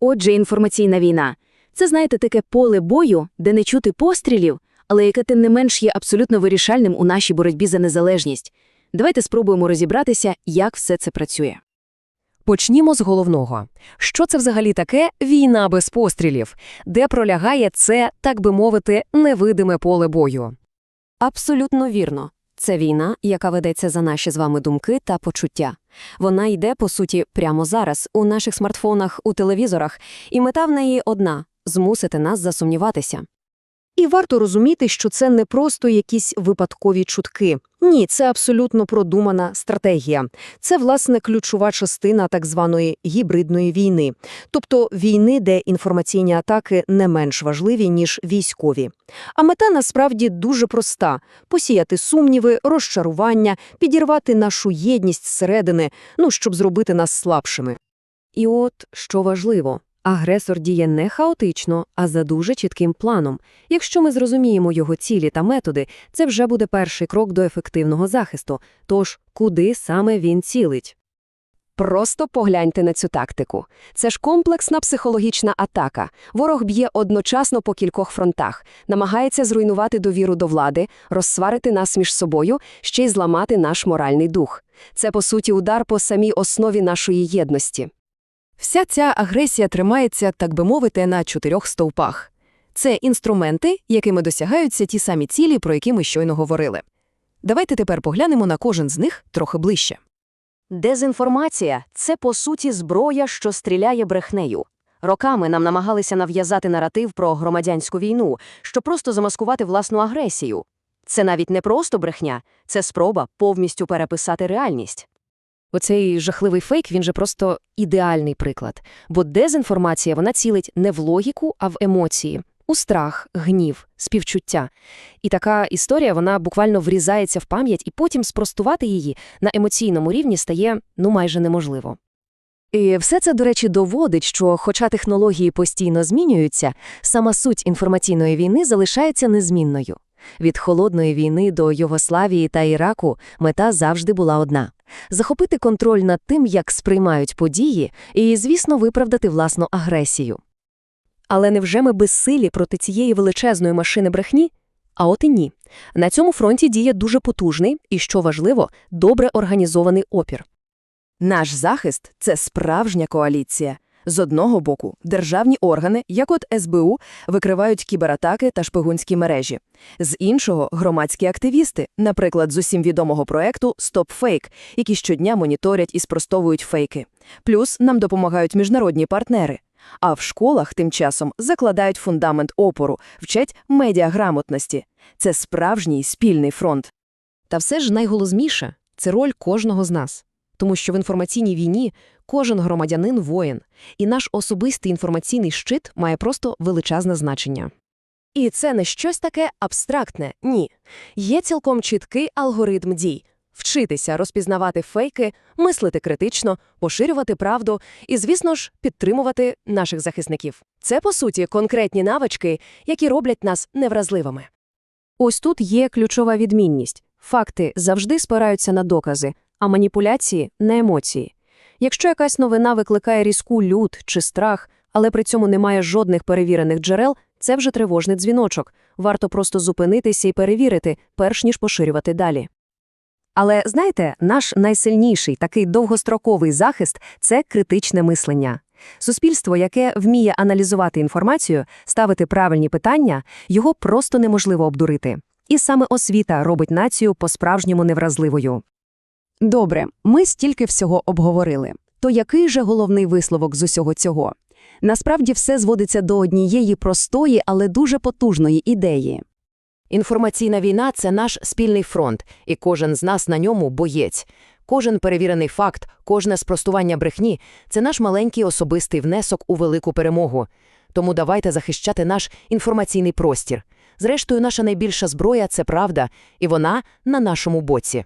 Отже, інформаційна війна це, знаєте, таке поле бою, де не чути пострілів, але яке тим не менш є абсолютно вирішальним у нашій боротьбі за незалежність. Давайте спробуємо розібратися, як все це працює. Почнімо з головного. Що це взагалі таке війна без пострілів? Де пролягає це, так би мовити, невидиме поле бою? Абсолютно вірно. Це війна, яка ведеться за наші з вами думки та почуття. Вона йде, по суті, прямо зараз, у наших смартфонах, у телевізорах, і мета в неї одна змусити нас засумніватися. І варто розуміти, що це не просто якісь випадкові чутки. Ні, це абсолютно продумана стратегія. Це, власне, ключова частина так званої гібридної війни, тобто війни, де інформаційні атаки не менш важливі, ніж військові. А мета насправді дуже проста – посіяти сумніви, розчарування, підірвати нашу єдність зсередини, ну, щоб зробити нас слабшими. І от, що важливо, агресор діє не хаотично, а за дуже чітким планом. Якщо ми зрозуміємо його цілі та методи, це вже буде перший крок до ефективного захисту. Тож, куди саме він цілить? Просто погляньте на цю тактику. Це ж комплексна психологічна атака. Ворог б'є одночасно по кількох фронтах, намагається зруйнувати довіру до влади, розсварити нас між собою, ще й зламати наш моральний дух. Це, по суті, удар по самій основі нашої єдності. Вся ця агресія тримається, так би мовити, на чотирьох стовпах. Це інструменти, якими досягаються ті самі цілі, про які ми щойно говорили. Давайте тепер поглянемо на кожен з них трохи ближче. Дезінформація – це, по суті, зброя, що стріляє брехнею. Роками нам намагалися нав'язати наратив про громадянську війну, щоб просто замаскувати власну агресію. Це навіть не просто брехня, це спроба повністю переписати реальність. Оцей жахливий фейк, він же просто ідеальний приклад. Бо дезінформація, вона цілить не в логіку, а в емоції. У страх, гнів, співчуття. І така історія, вона буквально врізається в пам'ять, і потім спростувати її на емоційному рівні стає, ну, майже неможливо. І все це, до речі, доводить, що, хоча технології постійно змінюються, сама суть інформаційної війни залишається незмінною. Від холодної війни до Югославії та Іраку мета завжди була одна – захопити контроль над тим, як сприймають події, і, звісно, виправдати власну агресію. Але невже ми безсилі проти цієї величезної машини брехні? А от і ні. На цьому фронті діє дуже потужний і, що важливо, добре організований опір. Наш захист це справжня коаліція. З одного боку, державні органи, як от СБУ, викривають кібератаки та шпигунські мережі. З іншого – громадські активісти, наприклад, з усім відомого проекту «Стоп Фейк», які щодня моніторять і спростовують фейки. Плюс нам допомагають міжнародні партнери. А в школах тим часом закладають фундамент опору, вчать медіаграмотності. Це справжній спільний фронт. Та все ж найголовніше – це роль кожного з нас. Тому що в інформаційній війні кожен громадянин – воїн, і наш особистий інформаційний щит має просто величезне значення. І це не щось таке абстрактне, ні. Є цілком чіткий алгоритм дій – вчитися розпізнавати фейки, мислити критично, поширювати правду і, звісно ж, підтримувати наших захисників. Це, по суті, конкретні навички, які роблять нас невразливими. Ось тут є ключова відмінність. Факти завжди спираються на докази, а маніпуляції – на емоції. Якщо якась новина викликає різку люд чи страх, але при цьому немає жодних перевірених джерел, це вже тривожний дзвіночок. Варто просто зупинитися і перевірити, перш ніж поширювати далі. Але знаєте, наш найсильніший такий довгостроковий захист це критичне мислення. Суспільство, яке вміє аналізувати інформацію, ставити правильні питання, його просто неможливо обдурити. І саме освіта робить націю по-справжньому невразливою. Добре, ми стільки всього обговорили. То який же головний висновок з усього цього? Насправді все зводиться до однієї простої, але дуже потужної ідеї. Інформаційна війна це наш спільний фронт, і кожен з нас на ньому боєць. Кожен перевірений факт, кожне спростування брехні це наш маленький особистий внесок у велику перемогу. Тому давайте захищати наш інформаційний простір. Зрештою, наша найбільша зброя це правда, і вона на нашому боці.